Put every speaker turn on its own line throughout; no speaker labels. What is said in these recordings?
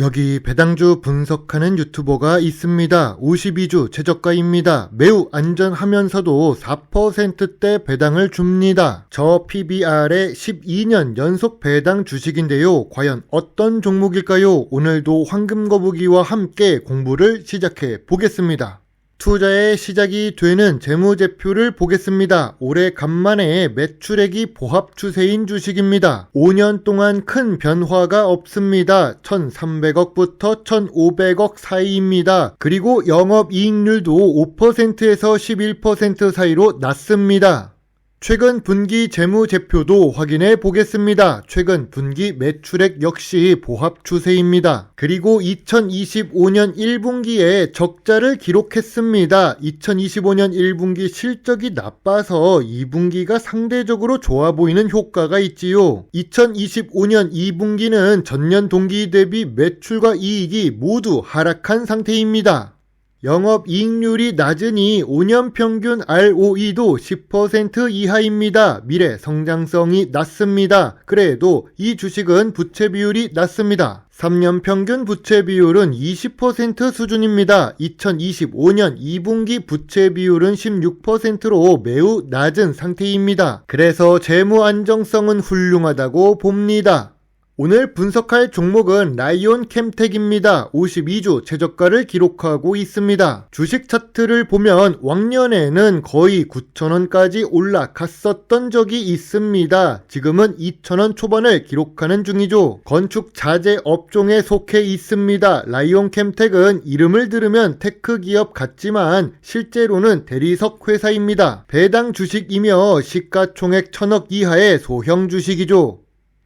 여기 배당주 분석하는 유튜버가 있습니다. 52주 최저가입니다. 매우 안전하면서도 4%대 배당을 줍니다. 저 PBR의 12년 연속 배당 주식인데요. 과연 어떤 종목일까요? 오늘도 황금 거북이와 함께 공부를 시작해 보겠습니다. 투자의 시작이 되는 재무제표를 보겠습니다. 올해 간만에 매출액이 보합 추세인 주식입니다. 5년 동안 큰 변화가 없습니다. 1,300억부터 1,500억 사이입니다. 그리고 영업이익률도 5%에서 11% 사이로 낮습니다. 최근 분기 재무제표도 확인해 보겠습니다. 최근 분기 매출액 역시 보합 추세입니다. 그리고 2025년 1분기에 적자를 기록했습니다. 2025년 1분기 실적이 나빠서 2분기가 상대적으로 좋아 보이는 효과가 있지요. 2025년 2분기는 전년 동기 대비 매출과 이익이 모두 하락한 상태입니다. 영업 이익률이 낮으니 5년 평균 ROE도 10% 이하입니다. 미래 성장성이 낮습니다. 그래도 이 주식은 부채 비율이 낮습니다. 3년 평균 부채 비율은 20% 수준입니다. 2025년 2분기 부채 비율은 16%로 매우 낮은 상태입니다. 그래서 재무 안정성은 훌륭하다고 봅니다. 오늘 분석할 종목은 라이온 캠텍입니다. 52주 최저가를 기록하고 있습니다. 주식 차트를 보면 왕년에는 거의 9천원까지 올라갔었던 적이 있습니다. 지금은 2천원 초반을 기록하는 중이죠. 건축 자재 업종에 속해 있습니다. 라이온 캠텍은 이름을 들으면 테크 기업 같지만 실제로는 대리석 회사입니다. 배당 주식이며 시가총액 천억 이하의 소형 주식이죠.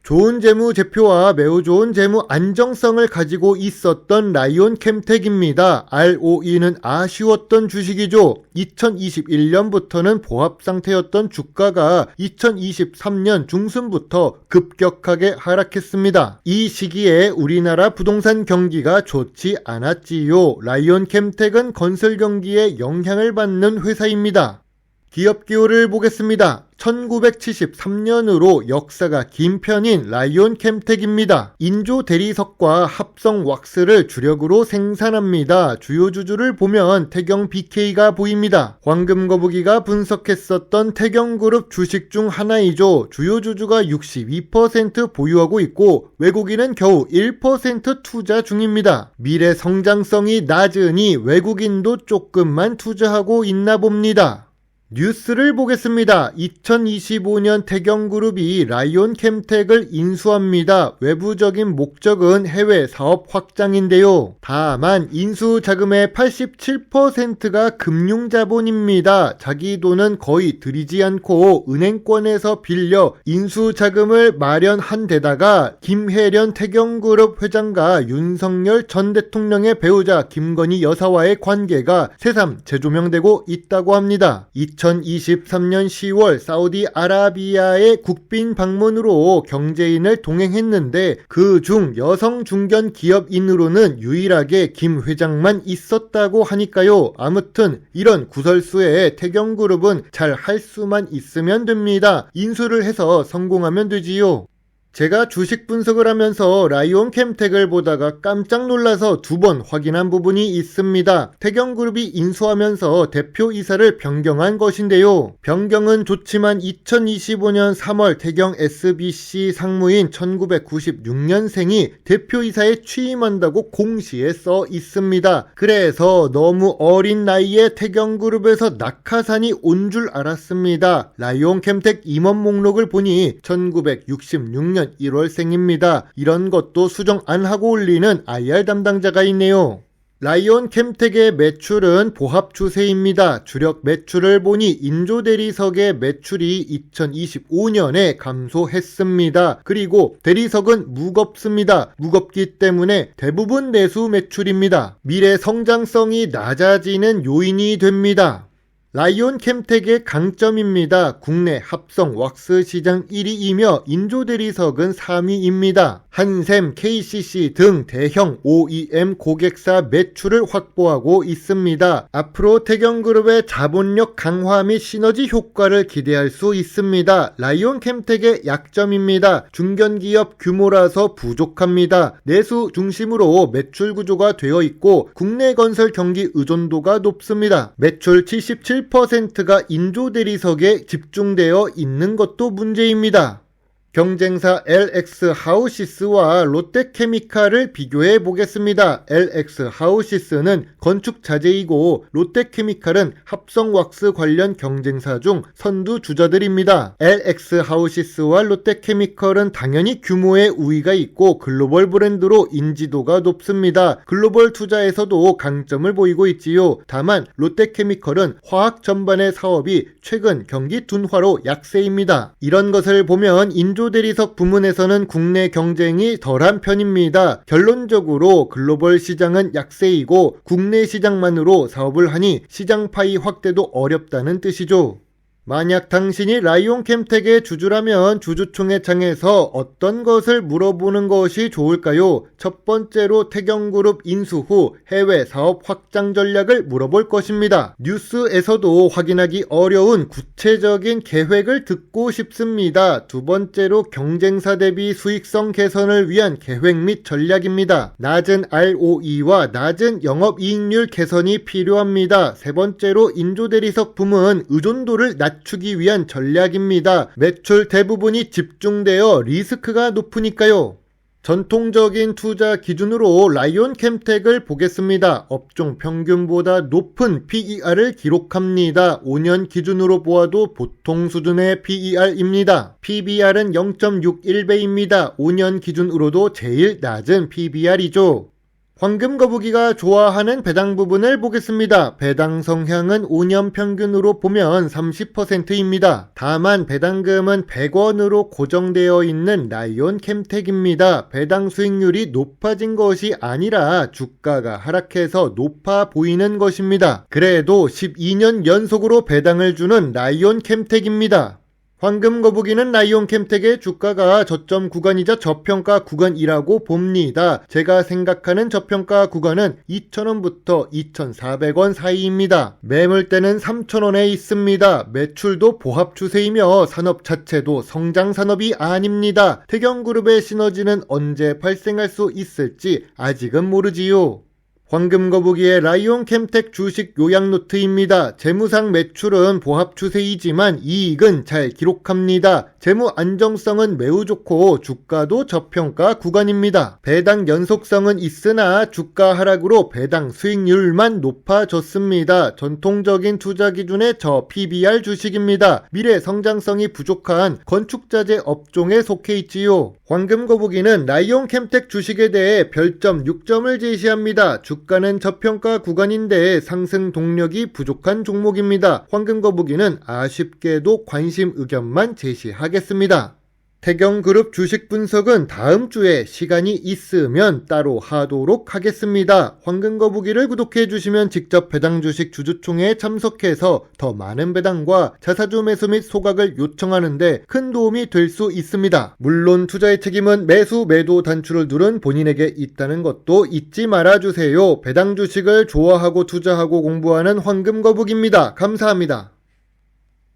좋은 재무 제표와 매우 좋은 재무 안정성을 가지고 있었던 라이온 캠텍입니다. ROE는 아쉬웠던 주식이죠. 2021년부터는 보합 상태였던 주가가 2023년 중순부터 급격하게 하락했습니다. 이 시기에 우리나라 부동산 경기가 좋지 않았지요. 라이온 캠텍은 건설 경기에 영향을 받는 회사입니다. 기업 기호를 보겠습니다. 1973년으로 역사가 긴 편인 라이온 캠텍입니다. 인조 대리석과 합성 왁스를 주력으로 생산합니다. 주요 주주를 보면 태경 BK가 보입니다. 황금 거북이가 분석했었던 태경그룹 주식 중 하나이죠. 주요 주주가 62% 보유하고 있고 외국인은 겨우 1% 투자 중입니다. 미래 성장성이 낮으니 외국인도 조금만 투자하고 있나 봅니다. 뉴스를 보겠습니다. 2025년 태경그룹이 라이온 캠텍을 인수합니다. 외부적인 목적은 해외 사업 확장인데요. 다만 인수 자금의 87%가 금융 자본입니다. 자기 돈은 거의 들이지 않고 은행권에서 빌려 인수 자금을 마련한 데다가 김혜련 태경그룹 회장과 윤석열 전 대통령의 배우자 김건희 여사와의 관계가 새삼 재조명되고 있다고 합니다. 2023년 10월 사우디아라비아의 국빈 방문으로 경제인을 동행했는데 그 중 여성 중견 기업인으로는 유일하게 김 회장만 있었다고 하니까요. 아무튼 이런 구설수에 태경그룹은 잘 할 수만 있으면 됩니다. 인수를 해서 성공하면 되지요. 제가 주식 분석을 하면서 라이온 캠텍을 보다가 깜짝 놀라서 두 번 확인한 부분이 있습니다. 태경그룹이 인수하면서 대표이사를 변경한 것인데요. 변경은 좋지만 2025년 3월 태경 SBC 상무인 1996년생이 대표이사에 취임한다고 공시에 써 있습니다. 그래서 너무 어린 나이에 태경그룹에서 낙하산이 온 줄 알았습니다. 라이온 캠텍 임원 목록을 보니 1966년 1월생입니다. 이런 것도 수정 안 하고 올리는 IR 담당자가 있네요. 라이온 캠텍의 매출은 보합 추세입니다. 주력 매출을 보니 인조 대리석의 매출이 2025년에 감소했습니다. 그리고 대리석은 무겁습니다. 무겁기 때문에 대부분 내수 매출입니다. 미래 성장성이 낮아지는 요인이 됩니다. 라이온 캠텍의 강점입니다. 국내 합성 왁스 시장 1위이며 인조 대리석은 3위입니다. 한샘, KCC 등 대형 OEM 고객사 매출을 확보하고 있습니다. 앞으로 태경그룹의 자본력 강화 및 시너지 효과를 기대할 수 있습니다. 라이온 캠텍의 약점입니다. 중견기업 규모라서 부족합니다. 내수 중심으로 매출 구조가 되어 있고 국내 건설 경기 의존도가 높습니다. 매출 77%가 인조 대리석에 집중되어 있는 것도 문제입니다. 경쟁사 LX 하우시스와 롯데케미칼을 비교해 보겠습니다. LX 하우시스는 건축 자재이고 롯데케미칼은 합성 왁스 관련 경쟁사 중 선두 주자들입니다. LX 하우시스와 롯데케미칼은 당연히 규모의 우위가 있고 글로벌 브랜드로 인지도가 높습니다. 글로벌 투자에서도 강점을 보이고 있지요. 다만 롯데케미칼은 화학 전반의 사업이 최근 경기 둔화로 약세입니다. 이런 것을 보면 인조 대리석 부문에서는 국내 경쟁이 덜한 편입니다. 결론적으로 글로벌 시장은 약세이고 국내 시장만으로 사업을 하니 시장 파이 확대도 어렵다는 뜻이죠. 만약 당신이 라이온 캠텍의 주주라면 주주총회 장에서 어떤 것을 물어보는 것이 좋을까요? 첫 번째로 태경그룹 인수 후 해외 사업 확장 전략을 물어볼 것입니다. 뉴스에서도 확인하기 어려운 구체적인 계획을 듣고 싶습니다. 두 번째로 경쟁사 대비 수익성 개선을 위한 계획 및 전략입니다. 낮은 ROE와 낮은 영업이익률 개선이 필요합니다. 세 번째로 인조대리석 부문 의존도를 낮 낮추기 위한 전략입니다. 매출 대부분이 집중되어 리스크가 높으니까요. 전통적인 투자 기준으로 라이온 캠텍을 보겠습니다. 업종 평균보다 높은 PER을 기록합니다. 5년 기준으로 보아도 보통 수준의 PER입니다. PBR은 0.61배입니다. 5년 기준으로도 제일 낮은 PBR이죠. 황금 거북이가 좋아하는 배당 부분을 보겠습니다. 배당 성향은 5년 평균으로 보면 30%입니다. 다만 배당금은 100원으로 고정되어 있는 라이온 캠텍입니다. 배당 수익률이 높아진 것이 아니라 주가가 하락해서 높아 보이는 것입니다. 그래도 12년 연속으로 배당을 주는 라이온 캠텍입니다. 황금 거북이는 라이온 캠텍의 주가가 저점 구간이자 저평가 구간이라고 봅니다. 제가 생각하는 저평가 구간은 2,000원부터 2,400원 사이입니다. 매물대는 3,000원에 있습니다. 매출도 보합 추세이며 산업 자체도 성장 산업이 아닙니다. 태경그룹의 시너지는 언제 발생할 수 있을지 아직은 모르지요. 황금거북이의 라이온 캠텍 주식 요약 노트입니다. 재무상 매출은 보합 추세이지만 이익은 잘 기록합니다. 재무 안정성은 매우 좋고 주가도 저평가 구간입니다. 배당 연속성은 있으나 주가 하락으로 배당 수익률만 높아졌습니다. 전통적인 투자 기준의 저 PBR 주식입니다. 미래 성장성이 부족한 건축자재 업종에 속해 있지요. 황금거북이는 라이온 캠텍 주식에 대해 별점 6점을 제시합니다. 주가는 저평가 구간인데 상승 동력이 부족한 종목입니다. 황금거북이는 아쉽게도 관심 의견만 제시하겠습니다. 태경그룹 주식 분석은 다음 주에 시간이 있으면 따로 하도록 하겠습니다. 황금거북이를 구독해 주시면 직접 배당 주식 주주총회에 참석해서 더 많은 배당과 자사주 매수 및 소각을 요청하는데 큰 도움이 될 수 있습니다. 물론 투자의 책임은 매수 매도 단추를 누른 본인에게 있다는 것도 잊지 말아 주세요. 배당 주식을 좋아하고 투자하고 공부하는 황금거북입니다. 감사합니다.